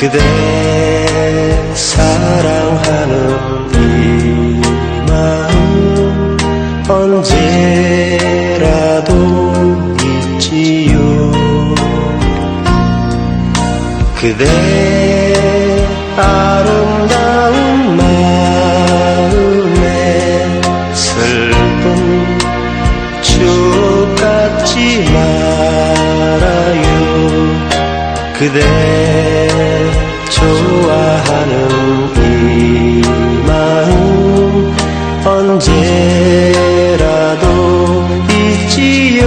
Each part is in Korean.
그대 사랑하는 이 마음 언제라도 잊지요. 그대 아름다운 마음에 슬픈 추억 갖지 말아요. 그대 잊지요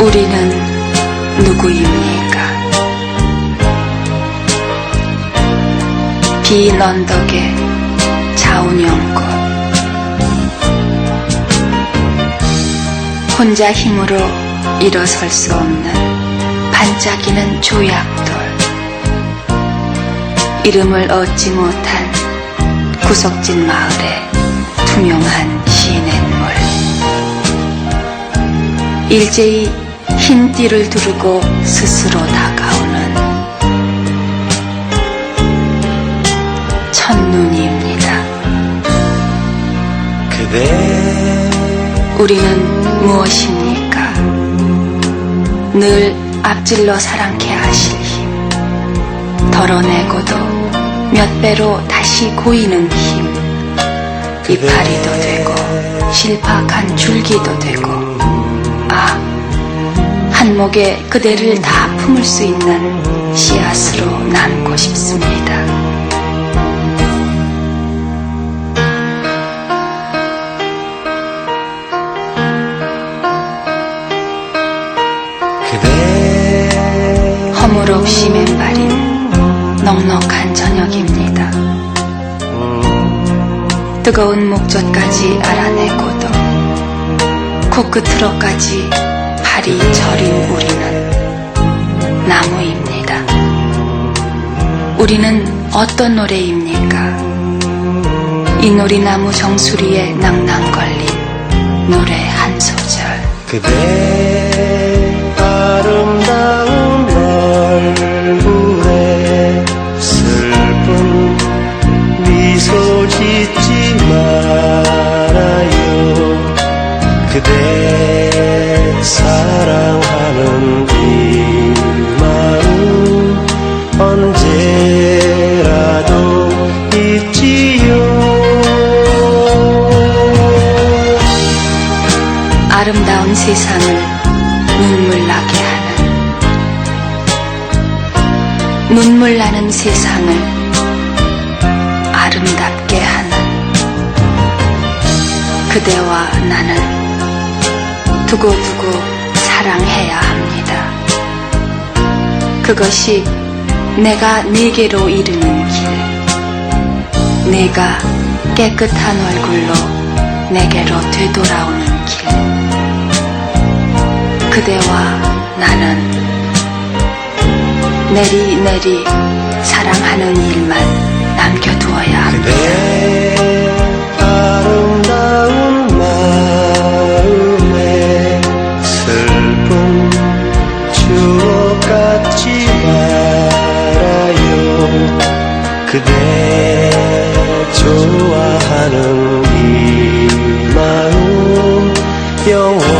우리는 누구입니까? 빈 언덕의 자운형꽃. 혼자 힘으로 일어설 수 없는 반짝이는 조약돌. 이름을 얻지 못한 구석진 마을의 투명한 시냇물 일제히 흰 띠를 두르고 스스로 다가오는 첫눈입니다. 그대 우리는 무엇입니까? 늘 앞질러 사랑케 하실 힘, 덜어내고도 몇 배로 다시 고이는 힘, 이파리도 되고 실팍한 줄기도 되고, 아, 한목에 그대를 다 품을 수 있는 씨앗으로 남고 싶습니다. 허물없이 맨발인 넉넉한 저녁입니다. 뜨거운 목젖까지 알아내고도 코끝으로까지 발이 저린 우리는 나무입니다. 우리는 어떤 노래입니까? 이 놀이나무 정수리에 낭낭 걸린 노래 한 소절. 그대 아름다 짓지 말아요. 그대 사랑하는 이 마음 언제라도 잊지요. 아름다운 세상을 눈물 나게 하는 눈물 나는 세상을 아름답게 하는 그대와 나는 두고두고 사랑해야 합니다. 그것이 내가 내게로 이르는 길, 내가 깨끗한 얼굴로 내게로 되돌아오는 길. 그대와 나는 내리내리 사랑 그대 좋아하는 이 마음 영원